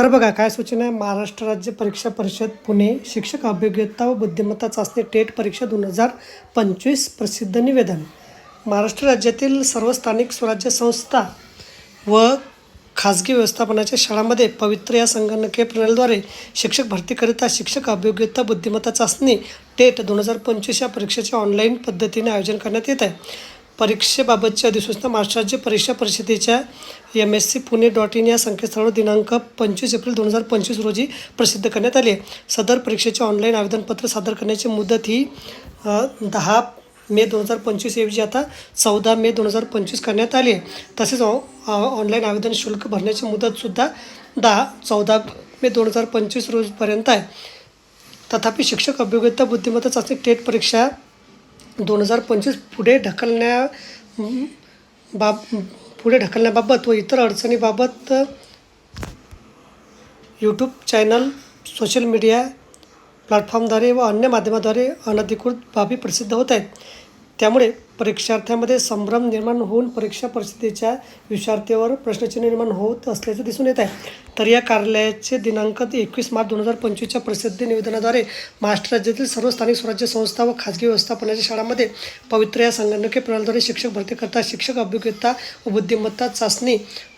तर बघा काय सूचना आहे? महाराष्ट्र राज्य परीक्षा परिषद पुणे शिक्षक अभियोग्यता व बुद्धिमत्ता चाचणी टेट परीक्षा दोन हजार पंचवीस प्रसिद्ध निवेदन. महाराष्ट्र राज्यातील सर्व स्थानिक स्वराज्य संस्था व खाजगी व्यवस्थापनाच्या शाळांमध्ये पवित्र या संगणकीय प्रणालीद्वारे शिक्षक भरतीकरिता शिक्षक अभियोग्यता बुद्धिमत्ता चाचणी टेट दोन हजार पंचवीस या परीक्षेचे ऑनलाईन पद्धतीने आयोजन करण्यात येत आहे. परीक्षेबाबतची अधिसूचना महाराष्ट्र परीक्षा परिषदेच्या M S C Pune dot in या संकेतस्थळावर दिनांक पंचवीस एप्रिल दोन हजार पंचवीस रोजी प्रसिद्ध करण्यात आले. सदर परीक्षेचे ऑनलाईन आवेदनपत्र सादर करण्याची मुदत ही दहा मे दोन हजार पंचवीस ऐवजी आता चौदा मे दोन हजार पंचवीस करण्यात आले. तसेच ऑ- ऑ- ऑनलाईन आवेदन शुल्क भरण्याची मुदतसुद्धा दहा चौदा मे दोन हजार पंचवीस रोजपर्यंत आहे. तथापि शिक्षक अभियोग्यता बुद्धिमत्ता चाचणी टेट परीक्षा दोन हजार पंचवीस पुढे ढकलण्या बाब पुढे ढकलण्याबाबत व इतर अडचणीबाबत यूट्यूब चॅनल सोशल मीडिया प्लॅटफॉर्मद्वारे व अन्य माध्यमाद्वारे अनधिकृत बाबी प्रसिद्ध होत आहेत. त्यामुळे परीक्षार्थ्यांमध्ये संभ्रम निर्माण होऊन परीक्षा परिस्थितीच्या विचारतेवर प्रश्नचिन्ह निर्माण होत असल्याचे दिसून येत आहे. तर या कार्यालयाचे दिनांक एकवीस मार्च दोन हजार पंचवीसच्या प्रसिद्धी निवेदनाद्वारे महाराष्ट्र राज्यातील सर्व स्थानिक स्वराज्य संस्था व खाजगी व्यवस्थापनाच्या शाळांमध्ये पवित्र या संगणकीय प्रणालीद्वारे शिक्षक भरती करता शिक्षक अभियोग्यता व बुद्धिमत्ता चाचणी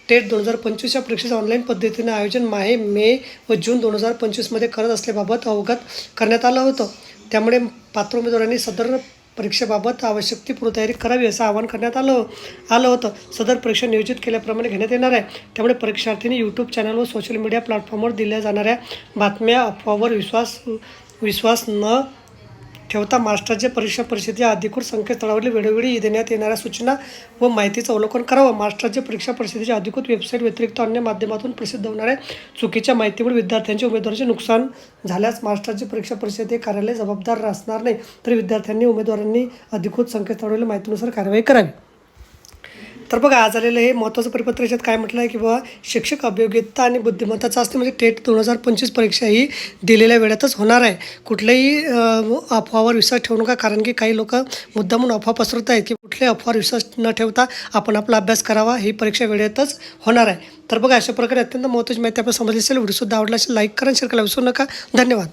टेट दोन हजार पंचवीसच्या परीक्षेचं ऑनलाईन पद्धतीने आयोजन माहे मे व जून दोन हजार पंचवीसमध्ये करत असल्याबाबत अवगत करण्यात आलं होतं. त्यामुळे पात्र उमेदवारांनी सदर परीक्षेबाबत आवश्यक ती पूर्वतयारी करावी असं आवाहन करण्यात आलं आलं होतं. सदर परीक्षा नियोजित केल्याप्रमाणे घेण्यात येणार आहे. त्यामुळे परीक्षार्थींनी यूट्यूब चॅनल व सोशल मीडिया प्लॅटफॉर्मवर दिल्या जाणाऱ्या बातम्या अफवावर विश्वास विश्वास न ठेवता मास्टरच्या परीक्षा परिषदेच्या अधिकृत संकेतस्थळावरील वेळोवेळी देण्यात येणाऱ्या सूचना व माहितीचं अवलोकन करावं. मास्टरच्या परीक्षा परिषदेच्या अधिकृत वेबसाईट व्यतिरिक्त अन्य माध्यमातून प्रसिद्ध होणाऱ्या चुकीच्या माहितीमुळे विद्यार्थ्यांच्या उमेदवाराचे नुकसान झाल्यास महाराष्ट्राची परीक्षा परिषद हे कार्यालय जबाबदार असणार नाही. तर विद्यार्थ्यांनी उमेदवारांनी अधिकृत संकेतस्थळावरील माहितीनुसार कारवाई करावी. तर बघा आज आलेलं हे महत्त्वाचं परिपत्र याच्यात काय म्हटलं आहे की बाबा शिक्षक अभियोग्यता आणि बुद्धिमत्ता चाचणी म्हणजे टेट दोन हजार पंचवीस परीक्षा ही दिलेल्या वेळातच होणार आहे. कुठल्याही अफवावर विश्वास ठेवू नका कारण की काही लोक मुद्दामून अफवा पसरत आहेत की कुठल्याही अफवावर विश्वास न ठेवता आपण आपला अभ्यास करावा ही परीक्षा वेळेतच होणार आहे. तर बघा अशा प्रकारे अत्यंत महत्त्वाची माहिती आपण समजली असेल व्हिडिओसुद्धा आवडला असेल लाईक करा शेअर करायला विसरू नका. धन्यवाद.